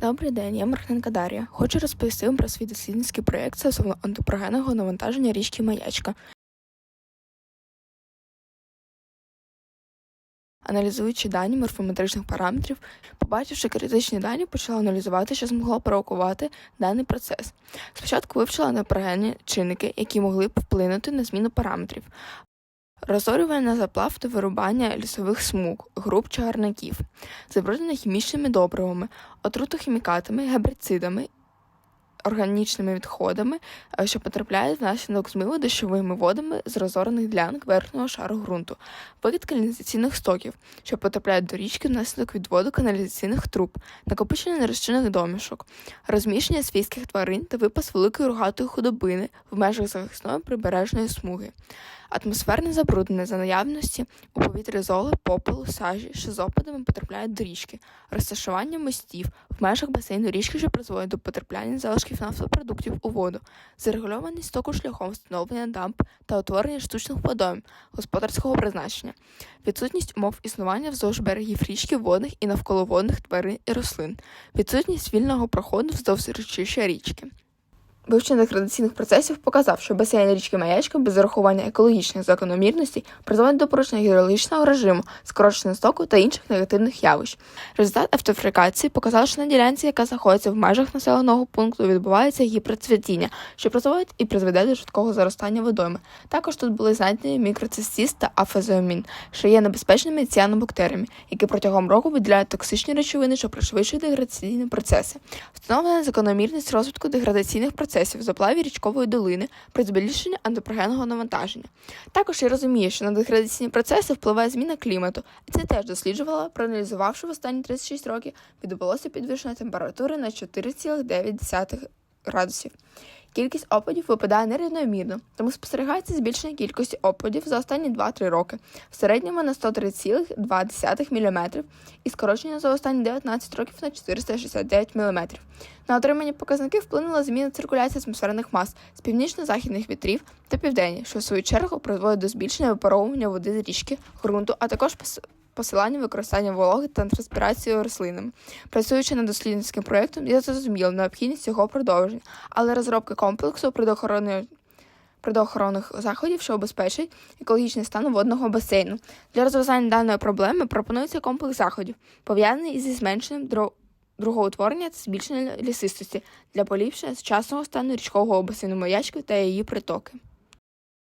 Добрий день, я Мархненка Дар'я. Хочу розповісти вам про свій дослідницький проєкт стосовно антипрогенного навантаження річки Маячка. Аналізуючи дані морфометричних параметрів, побачивши критичні дані, почала аналізувати, що змогло провокувати даний процес. Спочатку вивчила непрогенні чинники, які могли б вплинути на зміну параметрів. Розорювання заплав та вирубання лісових смуг, груп чагарників, забруднення хімічними добривами, отрутохімікатами, гербіцидами, органічними відходами, е, що потрапляють внаслідок змиву дощовими водами з розорених ділянок верхнього шару ґрунту, викид каналізаційних стоків, що потрапляють до річки внаслідок відводу каналізаційних труб, накопичення нерозчинних домішок, розміщення свійських тварин та випас великої рогатої худобини в межах захисної прибережної смуги. Атмосферне забруднення за наявності у повітрі золи, попелу, сажі, що з опадами потрапляють до річки, розташування мостів в межах басейну річки, що призводить до потрапляння залишків нафтопродуктів у воду, зарегульованість стоку шляхом встановлення дамп та утворення штучних водойм господарського призначення, відсутність умов існування вздовж берегів річки водних і навколоводних тварин і рослин, відсутність вільного проходу вздовж речища річки. Вивчення деградаційних процесів показав, що басейн річки Маячка без зарахування екологічних закономірностей призводить до порушення гідрологічного режиму, скорочення стоку та інших негативних явищ. Результат автофрикації показав, що на ділянці, яка знаходиться в межах населеного пункту, відбувається гіперцвітіння, що призводить і призведе до швидкого заростання водойми. Також тут були знайдені мікроцистіс та афазеомін, що є небезпечними ціанобактеріями, які протягом року виділяють токсичні речовини, що пришвидшують деградаційні процеси. Встановлена закономірність розвитку деградаційних процесів в заплаві річкової долини при збільшенні антропогенного навантаження. Також я розумію, що на деградаційні процеси впливає зміна клімату, і це теж досліджувала, проаналізувавши в останні 36 років, відбулося підвищення температури на 4,9 градусів. Кількість опадів випадає нерівномірно, тому спостерігається збільшення кількості опадів за останні 2-3 роки, в середньому на 103,2 мм і скорочення за останні 19 років на 469 мм. На отримані показники вплинула зміна циркуляції атмосферних мас з північно-західних вітрів та південні, що в свою чергу призводить до збільшення випаровування води з річки, ґрунту, а також посилання використання вологи та транспірацію рослинами. Працюючи над дослідницьким проєктом, я зрозуміла необхідність його продовження, але розробки комплексу природоохоронної природоохоронних заходів, що обезпечить екологічний стан водного басейну. Для розв'язання даної проблеми пропонується комплекс заходів, пов'язаний зі зменшенням другоутворення та збільшення лісистості для поліпшення сучасного стану річкового басейну маячки та її притоки.